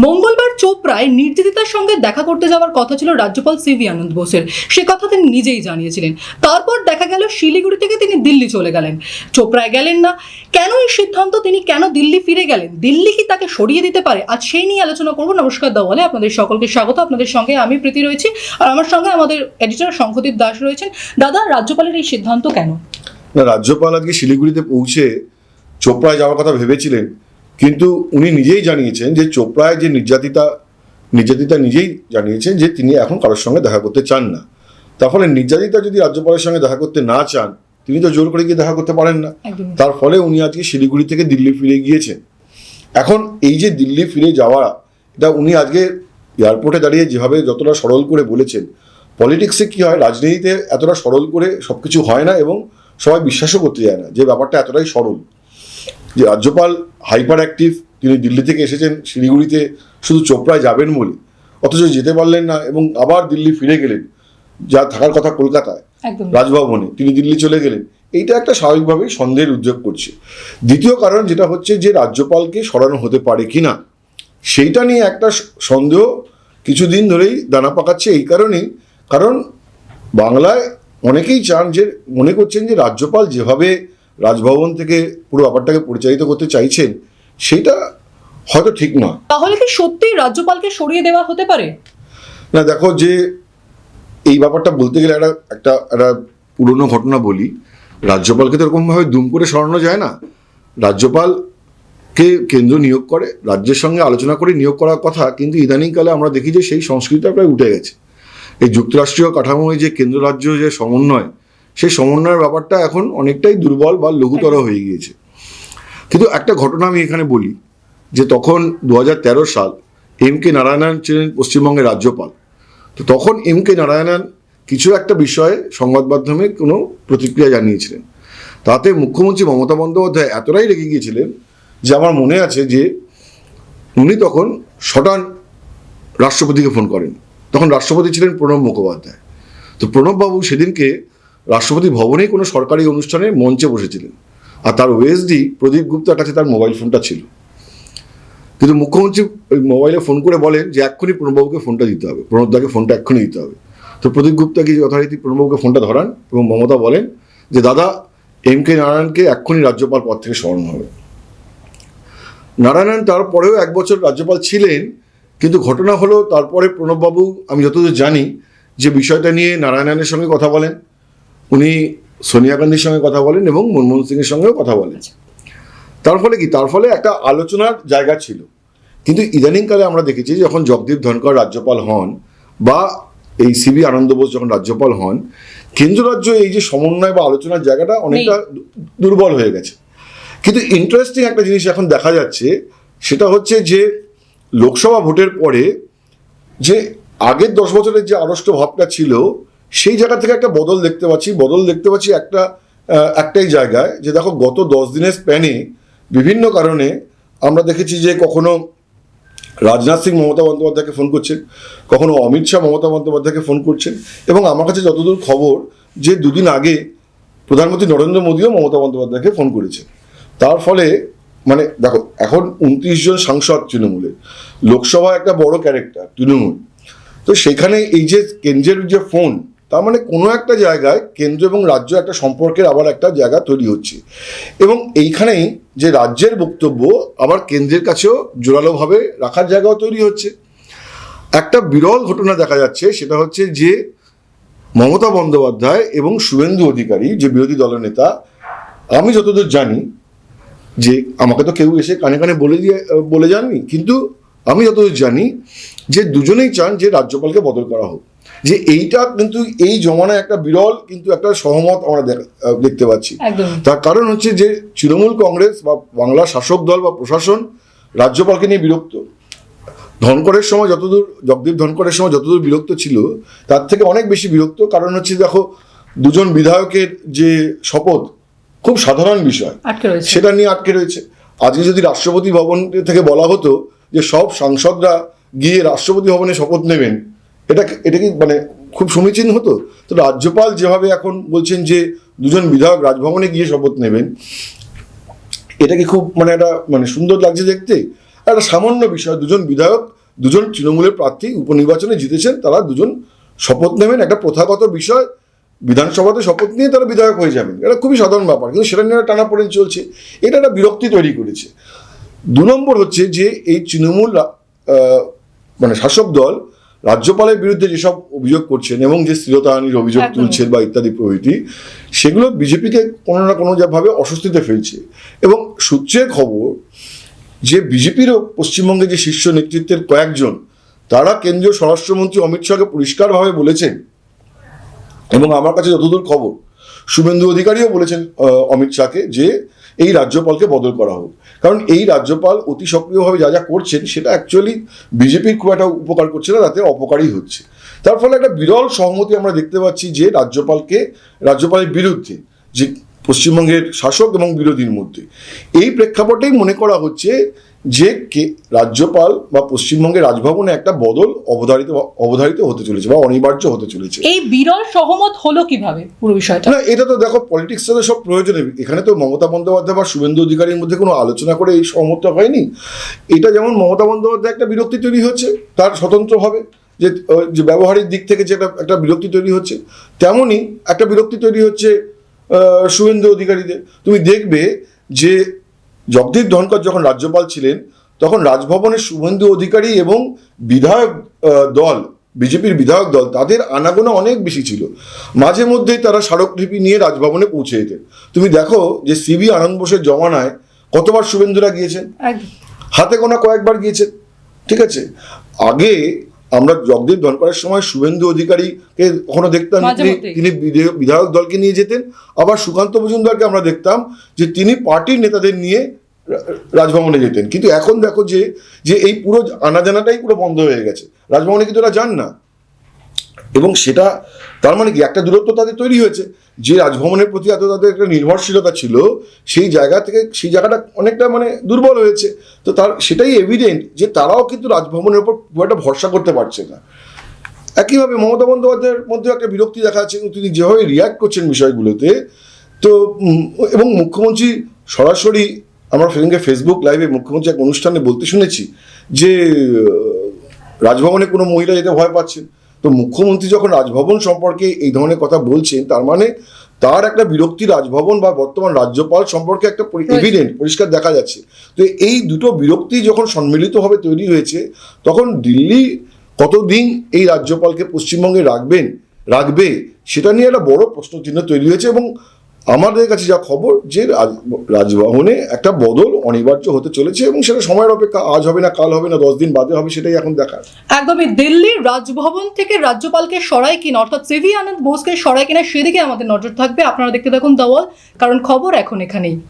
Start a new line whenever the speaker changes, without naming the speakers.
মঙ্গলবার চোপড়ায় নির্যাতিতার সঙ্গে দেখা করতে যাওয়ার কথা ছিল রাজ্যপাল সিভি আনন্দ বোসের। সে কথা তিনি নিজেই জানিয়েছিলেন। তারপর দেখা গেল শিলিগুড়ি থেকে তিনি দিল্লি চলে গেলেন। চোপড়ায় গেলেন না। কেন এই সিদ্ধান্ত? তিনি কেন দিল্লি ফিরে গেলেন? দিল্লি কি তাকে সরিয়ে দিতে পারে? আজ সেই নিয়ে আলোচনা করব। নমস্কার দাওয়ালে। আপনাদের সকলকে স্বাগত। আপনাদের সঙ্গে আমি প্রীতি রয়েছি। আর আমার সঙ্গে আমাদের এডিটর শঙ্খদীপ দাস রয়েছেন। দাদা, রাজ্যপালের এই সিদ্ধান্ত কেন?
রাজ্যপাল আজকে শিলিগুড়িতে পৌঁছে চোপড়ায় যাওয়ার কথা ভেবেছিলেন। কিন্তু উনি নিজেই জানিয়েছেন যে চোপড়ায় যে নির্যাতিতা নির্যাতিতা নিজেই জানিয়েছেন যে তিনি এখন কারোর সঙ্গে দেখা করতে চান না। তার ফলে নির্যাতিতা যদি রাজ্যপালের সঙ্গে দেখা করতে না চান তিনি তো জোর করে গিয়ে দেখা করতে পারেন না। তার ফলে উনি আজকে শিলিগুড়ি থেকে দিল্লি ফিরে গিয়েছেন। এখন এই যে দিল্লি ফিরে যাওয়া এটা উনি আজকে এয়ারপোর্টে দাঁড়িয়ে যেভাবে যতটা সরল করে বলেছেন পলিটিক্সে কি হয় রাজনীতিতে এতটা সরল করে সব কিছু হয় না এবং সবাই বিশ্বাসও করতে যায় না যে ব্যাপারটা এতটাই সরল। যে রাজ্যপাল হাইপার অ্যাক্টিভ তিনি দিল্লি থেকে এসেছেন শিলিগুড়িতে শুধু চোপড়ায় যাবেন বলে অথচ যেতে পারলেন না এবং আবার দিল্লি ফিরে গেলেন যা থাকার কথা কলকাতায় রাজভবনে তিনি দিল্লি চলে গেলেন। এইটা একটা স্বাভাবিকভাবেই সন্দেহের উদ্যোগ করছে। দ্বিতীয় কারণ যেটা হচ্ছে যে রাজ্যপালকে সরানো হতে পারে কি না সেইটা নিয়ে একটা সন্দেহ কিছুদিন ধরেই দানা পাকাচ্ছে এই কারণেই। কারণ বাংলায় অনেকেই চান যে মনে করছেন যে রাজ্যপাল যেভাবে রাজভবন থেকে পুরো ব্যাপারটাকে পরিচালিত করতে চাইছেন সেটা হয়তো ঠিক নয়
তাহলে কি সত্যি রাজ্যপালকে সরিয়ে দেওয়া হতে পারে?
না দেখো যে এই ব্যাপারটা বলতে গেলে একটা একটা একটা পুরনো ঘটনা বলি। রাজ্যপালকে তো এরকমভাবে দুম করে সরানো যায় না। রাজ্যপালকে কেন্দ্র নিয়োগ করে রাজ্যের সঙ্গে আলোচনা করে নিয়োগ করার কথা কিন্তু ইদানিংকালে আমরা দেখি যে সেই সংস্কৃতিটা প্রায় উঠে গেছে। এই যুক্তরাষ্ট্রীয় কাঠামোয় যে কেন্দ্র রাজ্য যে সমন্বয় সেই সমন্বয়ের ব্যাপারটা এখন অনেকটাই দুর্বল বা লঘুতর হয়ে গিয়েছে। কিন্তু একটা ঘটনা আমি এখানে বলি যে তখন দু হাজার তেরো সাল এম কে নারায়ণন ছিলেন পশ্চিমবঙ্গের রাজ্যপাল। তো তখন এম কে নারায়ণন কিছু একটা বিষয়ে সংবাদ মাধ্যমে কোনো প্রতিক্রিয়া জানিয়েছিলেন। তাতে মুখ্যমন্ত্রী মমতা বন্দ্যোপাধ্যায় এতটাই রেগে গিয়েছিলেন যে আমার মনে আছে যে উনি তখন সটান রাষ্ট্রপতিকে ফোন করেন। তখন রাষ্ট্রপতি ছিলেন প্রণব মুখোপাধ্যায়। তো প্রণববাবু সেদিনকে রাষ্ট্রপতি ভবনেই কোনো সরকারি অনুষ্ঠানে মঞ্চে বসেছিলেন। আর তার ওএসডি প্রদীপ গুপ্তার কাছে তার মোবাইল ফোনটা ছিল। কিন্তু মুখ্যমন্ত্রী ওই মোবাইলে ফোন করে বলেন যে, এক্ষুনি প্রণববাবুকে ফোনটা দিতে হবে। প্রণবদাকে ফোনটা এক্ষুনি দিতে হবে। তো প্রদীপ গুপ্তা কি যথারীতি প্রণববাবুকে ফোনটা ধরান এবং মমতা বলেন যে, দাদা, এম কে নারায়ণকে এক্ষুনি রাজ্যপাল পদ থেকে সরানো হবে। নারায়ণন তারপরেও এক বছর রাজ্যপাল ছিলেন, কিন্তু ঘটনা হলো তারপরে প্রণববাবু, আমি যতদূর জানি, যে বিষয়টা নিয়ে নারায়ণনের সঙ্গে কথা বলেন। উনি সোনিয়া গান্ধীর সঙ্গে কথা বলেন এবং মনমোহন সিংয়ের সঙ্গেও কথা বলেন। তার ফলে কি? তার ফলে একটা আলোচনার জায়গা ছিল। কিন্তু ইদানিংকালে আমরা দেখেছি যখন জগদীপ ধনকর রাজ্যপাল হন বা এই সিবি আনন্দ বোস যখন রাজ্যপাল হন কেন্দ্র রাজ্য এই যে সমন্বয় বা আলোচনার জায়গাটা অনেকটা দুর্বল হয়ে গেছে। কিন্তু ইন্টারেস্টিং একটা জিনিস এখন দেখা যাচ্ছে সেটা হচ্ছে যে লোকসভা ভোটের পরে যে আগের দশ বছরের যে আড়ষ্ট ভাবটা ছিল সেই জায়গা থেকে একটা বদল দেখতে পাচ্ছি, বদল দেখতে পাচ্ছি একটা একটাই জায়গায় যে দেখো গত দশ দিনের স্প্যানে বিভিন্ন কারণে আমরা দেখেছি যে কখনো রাজনাথ সিং মমতা বন্দ্যোপাধ্যায়কে ফোন করছেন, কখনো অমিত শাহ মমতা বন্দ্যোপাধ্যায়কে ফোন করছেন এবং আমার কাছে যতদূর খবর যে দুদিন আগে প্রধানমন্ত্রী নরেন্দ্র মোদীও মমতা বন্দ্যোপাধ্যায়কে ফোন করেছেন। তার ফলে মানে দেখো এখন উনত্রিশ জন সাংসদ তৃণমূলের লোকসভা একটা বড় ক্যারেক্টার তৃণমূল। তো সেখানে এই যে কেন্দ্রের যে ফোন তার মানে কোনো একটা জায়গায় কেন্দ্র এবং রাজ্য একটা সম্পর্কের আবার একটা জায়গা তৈরি হচ্ছে। এবং এইখানেই যে রাজ্যের বক্তব্য আবার কেন্দ্রের কাছেও জোরালোভাবে রাখার জায়গাও তৈরি হচ্ছে। একটা বিরল ঘটনা দেখা যাচ্ছে, সেটা হচ্ছে যে মমতা বন্দ্যোপাধ্যায় এবং শুভেন্দু অধিকারী, যে বিরোধী দলনেতা আমি যতদূর জানি যে আমাকে তো কেউ এসে কানে কানে বলে দিয়ে, বলে যাননি। কিন্তু আমি যতদূর জানি যে দুজনেই চান যে রাজ্যপালকে বদল করা হোক। যে এইটা কিন্তু এই জমানায় একটা বিরল কিন্তু একটা সহমত আমরা দেখা- দেখতে পাচ্ছি। তার কারণ হচ্ছে যে তৃণমূল কংগ্রেস বা বাংলার শাসক দল বা প্রশাসন রাজ্যপালকে নিয়ে বিরক্ত। ধনকরের সময় যতদূর জগদীপ ধনকরের সময় যতদূর বিরক্ত ছিল তার থেকে অনেক বেশি বিরক্ত। কারণ হচ্ছে দেখো দুজন বিধায়কের যে শপথ খুব সাধারণ বিষয়। সেটা নিয়ে আটকে রয়েছে। আজকে যদি রাষ্ট্রপতি ভবন থেকে বলা হতো যে সব সাংসদরা গিয়ে রাষ্ট্রপতি ভবনে শপথ নেবেন এটা এটা কি মানে খুব সমীচীন হতো? তো রাজ্যপাল যেভাবে এখন বলছেন যে দুজন বিধায়ক রাজভবনে গিয়ে শপথ নেবেন, এটা কি খুব মানে একটা মানে সুন্দর লাগছে দেখতে? একটা সামান্য বিষয়, দুজন বিধায়ক, দুজন তৃণমূলের প্রার্থী উপনির্বাচনে জিতেছেন, তারা দুজন শপথ নেবেন। একটা প্রথাগত বিষয়, বিধানসভাতে শপথ নিয়ে তারা বিধায়ক হয়ে যাবেন। এটা খুবই সাধারণ ব্যাপার, কিন্তু সেটা নিয়ে টানা পড়েন চলছে। এটা একটা বিরক্তি তৈরি করেছে। দু নম্বর হচ্ছে যে এই তৃণমূল মানে শাসক দল রাজ্যপালের বিরুদ্ধে যেসব অভিযোগ করছেন এবং যে স্থিরতাহানির অভিযোগ। তুলছেন বা ইত্যাদি প্রভৃতি সেগুলো বিজেপিকে কোনো না কোনো ভাবে অস্বস্তিতে ফেলছে এবং সূত্রের খবর যে বিজেপিরও পশ্চিমবঙ্গে যে শীর্ষ নেতৃত্বের কয়েকজন তারা কেন্দ্রীয় স্বরাষ্ট্রমন্ত্রী অমিত শাহকে পরিষ্কারভাবে বলেছেন এবং আমার কাছে যতদূর খবর শুভেন্দু অধিকারীও বলেছেন অমিত শাহকে যে এই রাজ্যপালকে বদল করা হোক। কারণ এই রাজ্যপাল অতি সক্রিয়ভাবে যা যা করছেন, সেটা অ্যাকচুয়ালি বিজেপির খুব একটা উপকার করছে না, তাতে অপকারই হচ্ছে। তার ফলে একটা বিরল সহমতি আমরা দেখতে পাচ্ছি যে রাজ্যপালকে, রাজ্যপালের বিরুদ্ধে, যে পশ্চিমবঙ্গের শাসক এবং বিরোধীর মধ্যে। এই প্রেক্ষাপটেই মনে করা হচ্ছে যে কে রাজ্যপাল বা পশ্চিমবঙ্গের রাজভবনে একটা বদল অবধারিত অবধারিত হতে চলেছে বা অনিবার্য হতে চলেছে।
এই বিরল সহমত হলো কীভাবে পুরো বিষয়টা?
না এটা তো দেখো পলিটিক্সটা তো সব প্রয়োজনে। এখানে তো মমতা বন্দ্যোপাধ্যায় বা শুভেন্দু অধিকারীর মধ্যে কোনো আলোচনা করে এই সহমতটা হয়নি। এটা যেমন মমতা বন্দ্যোপাধ্যায় একটা বিরক্তি তৈরি হচ্ছে তার স্বতন্ত্রভাবে যে যে ব্যবহারিক দিক থেকে যেটা একটা বিরক্তি তৈরি হচ্ছে তেমনই একটা বিরক্তি তৈরি হচ্ছে শুভেন্দু অধিকারীদের। তুমি দেখবে যে জগদীপ ধনকর যখন রাজ্যপাল ছিলেন তখন রাজভবনের শুভেন্দু অধিকারী এবং বিধায়ক দল বিজেপির বিধায়ক দল তাদের আনাগোনা অনেক বেশি ছিল। মাঝে মধ্যেই তারা স্মারকলিপি নিয়ে রাজভবনে পৌঁছে যেতেন। তুমি দেখো যে সিবি আনন্দ বোসের জমানায় কতবার শুভেন্দুরা গিয়েছেন? হাতে গোনা কয়েকবার গিয়েছেন। ঠিক আছে? আগে আমরা জগদীপ ধনকরের সময় শুভেন্দু অধিকারীকে কখনো দেখতাম তিনি বিধে- বিধায়ক দলকে নিয়ে যেতেন। আবার সুকান্ত মজুমদারকে আমরা দেখতাম যে তিনি পার্টির নেতাদের নিয়ে রাজভবনে যেতেন। কিন্তু এখন দেখো যে যে এই পুরো আনাজানাটাই পুরো বন্ধ হয়ে গেছে। রাজভবনে কিন্তু ওরা যান না। এবং সেটা, তার মানে কি? একটা দূরত্ব তাদের তৈরি হয়েছে। যে রাজভবনের প্রতি এত তাদের একটা নির্ভরশীলতা ছিল, সেই জায়গা থেকে সেই জায়গাটা অনেকটা মানে দুর্বল হয়েছে। তো তার, সেটাই এভিডেন্ট যে তারাও কিন্তু রাজভবনের উপর খুব একটা ভরসা করতে পারছে না। একইভাবে মমতা বন্দ্যোপাধ্যায়ের মধ্যে একটা বিরক্তি দেখা যাচ্ছে তিনি যেভাবে রিয়াক্ট করছেন বিষয়গুলোতে, তো এবং মুখ্যমন্ত্রী সরাসরি আমার সেদিনকে ফেসবুক লাইভে মুখ্যমন্ত্রী এক অনুষ্ঠানে বলতে শুনেছি যে, রাজভবনে কোনো মহিলা যেতে ভয় পাচ্ছেন। তো মুখ্যমন্ত্রী যখন রাজভবন সম্পর্কে এই ধরনের কথা বলছেন তার মানে তার একটা বিরক্তি রাজভবন বা বর্তমান রাজ্যপাল সম্পর্কে একটা এভিডেন্ট পরিষ্কার দেখা যাচ্ছে। তো এই দুটো বিরক্তি যখন সম্মিলিতভাবে তৈরি হয়েছে তখন দিল্লি কতদিন এই রাজ্যপালকে পশ্চিমবঙ্গে রাখবেন রাখবে সেটা নিয়ে একটা বড় প্রশ্ন চিহ্ন তৈরি হয়েছে এবং আমাদের কাছে যা খবর যে রাজ- রাজভবনে একটা বদল অনিবার্য হতে চলেছে এবং সেটা সময়ের অপেক্ষা আজ হবে না, কাল হবে না, দশ দিন বাদে হবে সেটাই এখন দেখার।
একদমই দিল্লির রাজভবন থেকে রাজ্যপালকে সরাই কিনা, অর্থাৎ সিভি আনন্দ বোসকে সরাই কিনা সেদিকে আমাদের নজর থাকবে। আপনারা দেখতে থাকুন দাওয়াল, কারণ খবর এখন এখানেই।